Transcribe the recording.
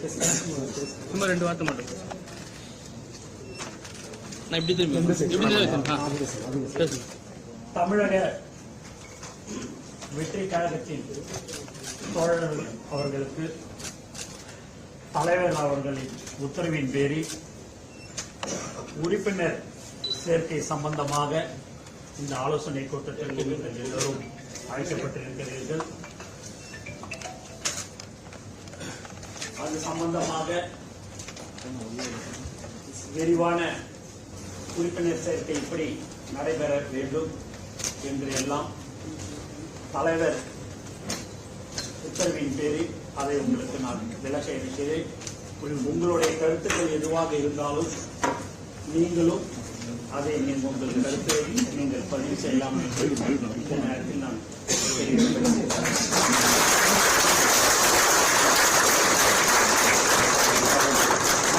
சும்மா ரெண்டு வார்த்தை மட்டும் நான் இப்படி திரும்பி தமிழக வெற்றி கழகத்தின் தோழர்கள் அவர்களுக்கு தலைவர் அவர்களின் உத்தரவின் பேரில் உறுப்பினர் சேர்க்கை சம்பந்தமாக இந்த ஆலோசனை கூட்டத்தில் நீங்கள் எல்லோரும் அழைக்கப்பட்டிருக்கிறீர்கள் அது சம்பந்தமாக விரிவான உறுப்பினர் சேர்க்கை எப்படி நடைபெற வேண்டும் என்று எல்லாம் தலைவர் உத்தரவின் பேரில் அதை உங்களுக்கு நான் விளக்க இருக்கிறேன் உங்களுடைய கருத்துக்கள் எதுவாக இருந்தாலும் நீங்களும் அதை நீங்கள் உங்கள் கருத்தை நீங்கள் பதிவு செய்யலாம் என்று நேரத்தில் நான் தெரிவித்துக் கொள்கிறேன்.